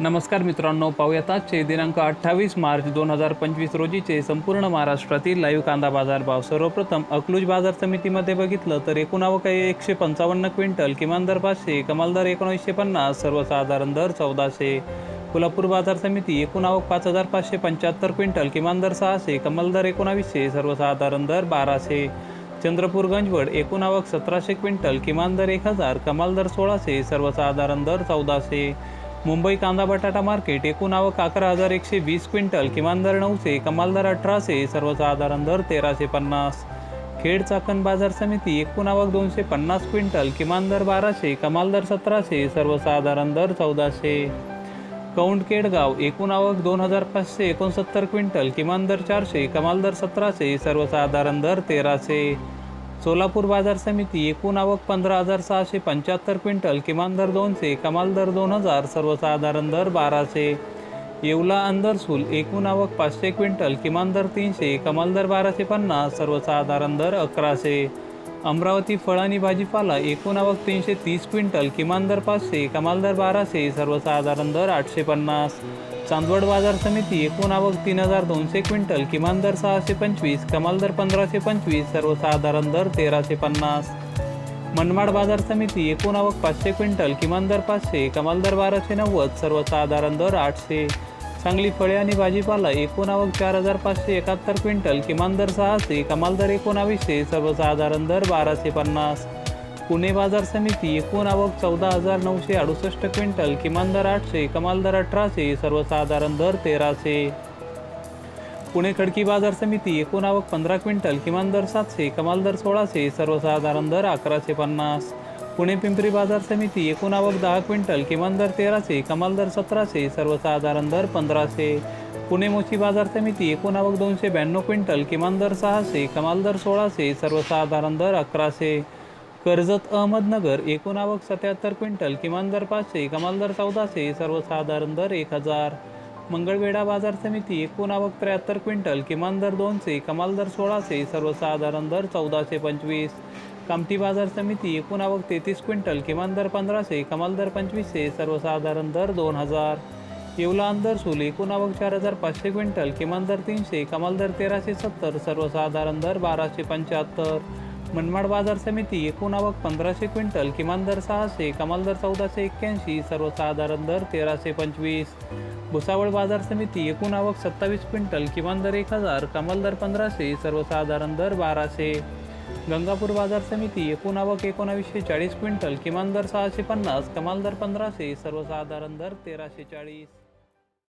नमस्कार मित्रांनो पाहूयात आजचे दिनांक अठ्ठावीस मार्च दोन हजार पंचवीस रोजीचे संपूर्ण महाराष्ट्रातील लाईव्ह कांदा बाजार भाव. सर्वप्रथम अकलूज बाजार समितीमध्ये बघितलं तर एकूण आवक आहे एकशे पंचावन्न क्विंटल किमान दर पाचशे कमाल दर एकोणीसशे पन्नास सर्वसाधारण दर चौदाशे. कोल्हापूर बाजार समिती एकूण आवक पाच हजार पाचशे पंच्याहत्तर क्विंटल किमान दर सहाशे कमाल दर एकोणावीसशे सर्वसाधारण दर बाराशे. चंद्रपूर गंजवड एकूण आवक सतराशे क्विंटल किमान दर एक हजार कमाल दर सोळाशे सर्वसाधारण दर चौदाशे. मुंबई कांदा बटाटा मार्केट एकूण आवक अकरा हजार एकशे वीस क्विंटल किमान दर नऊशे कमाल दर अठराशे सर्वसाधारण दर तेराशे पन्नास. खेड चाकण बाजार समिती एकूण आवक दोनशे पन्नास क्विंटल किमान दर बाराशे कमाल दर सतराशे सर्वसाधारण दर चौदाशे. कौंड केडगाव एकूण आवक दोन हजार पाचशे एकोणसत्तर क्विंटल किमान दर चारशे कमाल दर सतराशे सर्वसाधारण दर तेराशे. सोलापूर बाजार समिती एकूण आवक पंधरा हजार सहाशे पंच्याहत्तर क्विंटल किमान दर दोनशे कमाल दर दोन हजार सर्वसाधारण दर बाराशे. येवला अंदरसूल एकूण आवक पाचशे क्विंटल किमान दर तीनशे कमाल दर बाराशे पन्नास सर्वसाधारण दर अकराशे. अमरावती फळ आणि भाजीपाला एकूण आवक तीनशे तीस क्विंटल किमान दर पाचशे कमाल दर बाराशे सर्वसाधारण दर आठशे पन्नास. चांदवड बाजार समिती एकूण आवक तीन हजार दोनशे क्विंटल किमान दर सहाशे पंचवीस कमाल दर पंधराशे पंचवीस सर्वसाधारण दर तेराशे पन्नास. मनमाड बाजार समिती एकूण आवक पाचशे क्विंटल किमान दर पाचशे कमाल दर बाराशे नव्वद सर्वसाधारण दर आठशे. सांगली फळे आणि भाजीपाला एकूण आवक चार हजार पाचशे एकाहत्तर क्विंटल किमान दर सहाशे कमाल दर एकोणावीसशे सर्वसाधारण दर बाराशे पन्नास. पुणे बाजार समिती एकूण आवक चौदा हजार नऊशे अडुसष्ट क्विंटल किमान दर आठशे कमाल दर अठराशे सर्वसाधारण दर तेराशे. पुणे खडकी बाजार समिती एकूण आवक पंधरा क्विंटल किमान दर सातशे कमाल दर सोळाशे सर्वसाधारण दर अकराशे पन्नास. पुणे पिंपरी बाजार समिती एकूण आवक दहा क्विंटल किमान दर तेराशे कमाल दर सतराशे सर्वसाधारण दर पंधराशे. पुणे मोची बाजार समिती एकूण आवक दोनशे ब्याण्णव क्विंटल किमान दर सहाशे कमाल दर सोळाशे सर्वसाधारण दर अकराशे. कर्जत अहमदनगर एकूण आवक सत्याहत्तर क्विंटल किमान दर पाचशे कमाल दर चौदाशे सर्वसाधारण दर एक हजार. मंगळवेढा बाजार समिती एकूण आवक त्र्याहत्तर क्विंटल किमान दर दोनशे कमाल दर सोळाशे सर्वसाधारण दर चौदाशे पंचवीस. कामठी बाजार समिती एकूण आवक तेहतीस क्विंटल किमान दर पंधराशे कमाल दर पंचवीसशे सर्वसाधारण दर दोन हजार. येवला अंदरसूल एकूण आवक चार हजार पाचशे क्विंटल किमान दर तीनशे कमाल दर तेराशे सत्तर सर्वसाधारण दर बाराशे पंच्याहत्तर. मनमाड बाजार समिती एकूण आवक पंधराशे क्विंटल किमान दर सहाशे कमाल दर चौदाशे एक्क्याऐंशी सर्वसाधारण दर तेराशे पंचवीस. भुसावळ बाजार समिती एकूण आवक सत्तावीस क्विंटल किमान दर एक हजार कमाल दर पंधराशे सर्वसाधारण दर बाराशे. गंगापूर बाजार समिती एकूण आवक एकोणावीसशे चाळीस क्विंटल किमान दर सहाशे पन्नास कमाल दर पंधराशे सर्वसाधारण दर तेराशे चाळीस.